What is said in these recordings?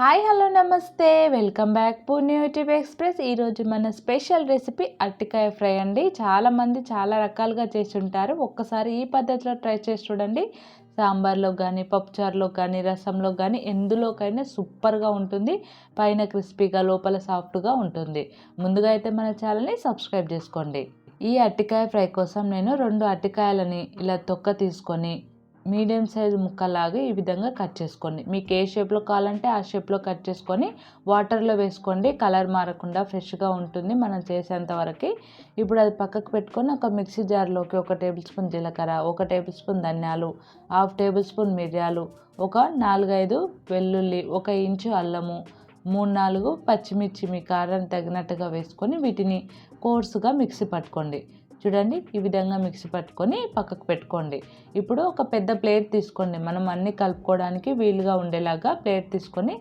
Hi hello నమస్తే. Welcome back Poorni YouTube Express. ఈరోజు మన స్పెషల్ రెసిపీ అరటికాయ ఫ్రై అండి. చాలామంది చాలా రకాలుగా చేసి ఉంటారు ఒక్కసారి ఈ పద్ధతిలో ట్రై చేసి చూడండి. సాంబార్లో కానీ పప్పుచారులో కానీ రసంలో కానీ ఎందులోకైనా సూపర్గా ఉంటుంది. పైన క్రిస్పీగా లోపల సాఫ్ట్గా ఉంటుంది. ముందుగా అయితే మన ఛానల్ని సబ్స్క్రైబ్ చేసుకోండి. ఈ అరటికాయ ఫ్రై కోసం నేను రెండు అరటికాయలని ఇలా తొక్క తీసుకొని మీడియం సైజ్ ముక్కలాగా ఈ విధంగా కట్ చేసుకోండి. మీకు ఏ షేప్లో కావాలంటే ఆ షేప్లో కట్ చేసుకొని వాటర్లో వేసుకోండి. కలర్ మారకుండా ఫ్రెష్గా ఉంటుంది మనం చేసేంత వరకు. ఇప్పుడు అది పక్కకు పెట్టుకొని ఒక మిక్సీ జార్లోకి ఒక టేబుల్ స్పూన్ జీలకర్ర ఒక టేబుల్ స్పూన్ ధనియాలు హాఫ్ టేబుల్ స్పూన్ మిరియాలు ఒక నాలుగైదు వెల్లుల్లి ఒక ఇంచు అల్లము మూడు నాలుగు పచ్చిమిర్చి మీ కారం తగినట్టుగా వేసుకొని వీటిని కోర్సుగా మిక్సీ పట్టుకోండి. చూడండి ఈ విధంగా మిక్సీ పట్టుకొని పక్కకు పెట్టుకోండి. ఇప్పుడు ఒక పెద్ద ప్లేట్ తీసుకోండి. మనం అన్నీ కలుపుకోవడానికి వీలుగా ఉండేలాగా ప్లేట్ తీసుకొని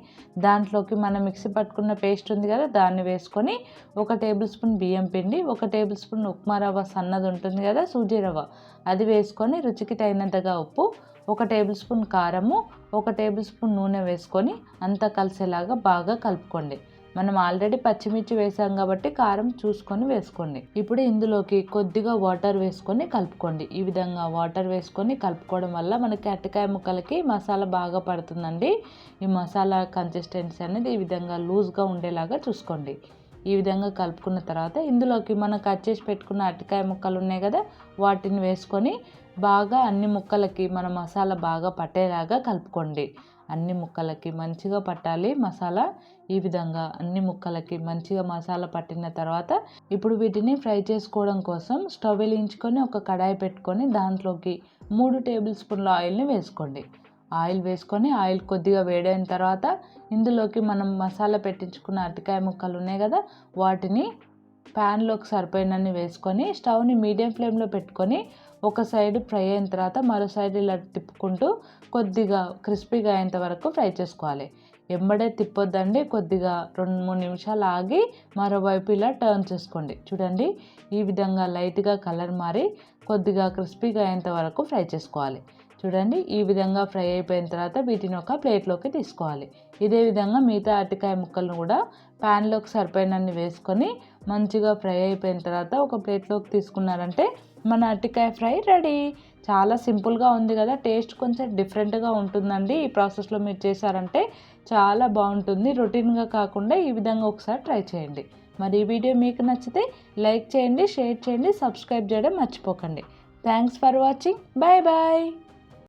దాంట్లోకి మనం మిక్సీ పట్టుకున్న పేస్ట్ ఉంది కదా దాన్ని వేసుకొని ఒక టేబుల్ స్పూన్ బియ్యం పిండి ఒక టేబుల్ స్పూన్ ఉప్మా రవ్వ సన్నది ఉంటుంది కదా సూజీ రవ్వ. అది వేసుకొని రుచికి తగినంతగా ఉప్పు ఒక టేబుల్ స్పూన్ కారము ఒక టేబుల్ స్పూన్ నూనె వేసుకొని అంతా కలిసేలాగా బాగా కలుపుకోండి. మనం ఆల్రెడీ పచ్చిమిర్చి వేసాం కాబట్టి కారం చూసుకొని వేసుకోండి. ఇప్పుడు ఇందులోకి కొద్దిగా వాటర్ వేసుకొని కలుపుకోండి. ఈ విధంగా వాటర్ వేసుకొని కలుపుకోవడం వల్ల మనకి అరటికాయ ముక్కలకి మసాలా బాగా పడుతుందండి. ఈ మసాలా కన్సిస్టెన్సీ అనేది ఈ విధంగా లూజ్గా ఉండేలాగా చూసుకోండి. ఈ విధంగా కలుపుకున్న తర్వాత ఇందులోకి మనం కట్ చేసి పెట్టుకున్న అరటికాయ ముక్కలు ఉన్నాయి కదా వాటిని వేసుకొని బాగా అన్ని ముక్కలకి మన మసాలా బాగా పట్టేలాగా కలుపుకోండి. అన్ని ముక్కలకి మంచిగా పట్టాలి మసాలా ఈ విధంగా అన్ని ముక్కలకి మంచిగా మసాలా పట్టిన తర్వాత ఇప్పుడు వీటిని ఫ్రై చేసుకోవడం కోసం స్టవ్ వెలిగించుకొని ఒక కడాయి పెట్టుకొని దాంట్లోకి మూడు టేబుల్ స్పూన్ల ఆయిల్ని వేసుకోండి. ఆయిల్ వేసుకొని ఆయిల్ కొద్దిగా వేడైన తర్వాత ఇందులోకి మనం మసాలా పెట్టించుకున్న అరటికాయ ముక్కలు ఉన్నాయి కదా వాటిని ప్యాన్లోకి సరిపోయినన్ని వేసుకొని స్టవ్ని మీడియం ఫ్లేమ్లో పెట్టుకొని ఒక సైడ్ ఫ్రై అయిన తర్వాత మరో సైడ్ ఇలా తిప్పుకుంటూ కొద్దిగా క్రిస్పీగా అయ్యేంత వరకు ఫ్రై చేసుకోవాలి. ఎంబడే తిప్పొద్దండి కొద్దిగా రెండు మూడు నిమిషాలు ఆగి మరోవైపు ఇలా టర్న్ చేసుకోండి. చూడండి ఈ విధంగా లైట్గా కలర్ మారి కొద్దిగా క్రిస్పీగా అయ్యేంత వరకు ఫ్రై చేసుకోవాలి. చూడండి ఈ విధంగా ఫ్రై అయిపోయిన తర్వాత వీటిని ఒక ప్లేట్లోకి తీసుకోవాలి. ఇదే విధంగా మిగతా అరటికాయ ముక్కలను కూడా ప్యాన్లోకి సరిపోయినన్ని వేసుకొని మంచిగా ఫ్రై అయిపోయిన తర్వాత ఒక ప్లేట్లోకి తీసుకున్నారంటే మన అరటికాయ ఫ్రై రెడీ. చాలా సింపుల్గా ఉంది కదా టేస్ట్ కొంచెం డిఫరెంట్గా ఉంటుందండి. ఈ ప్రాసెస్లో మీరు చేశారంటే చాలా బాగుంటుంది. రొటీన్గా కాకుండా ఈ విధంగా ఒకసారి ట్రై చేయండి. మరి ఈ వీడియో మీకు నచ్చితే లైక్ చేయండి షేర్ చేయండి సబ్స్క్రైబ్ చేయడం మర్చిపోకండి. Thanks for watching. Bye bye.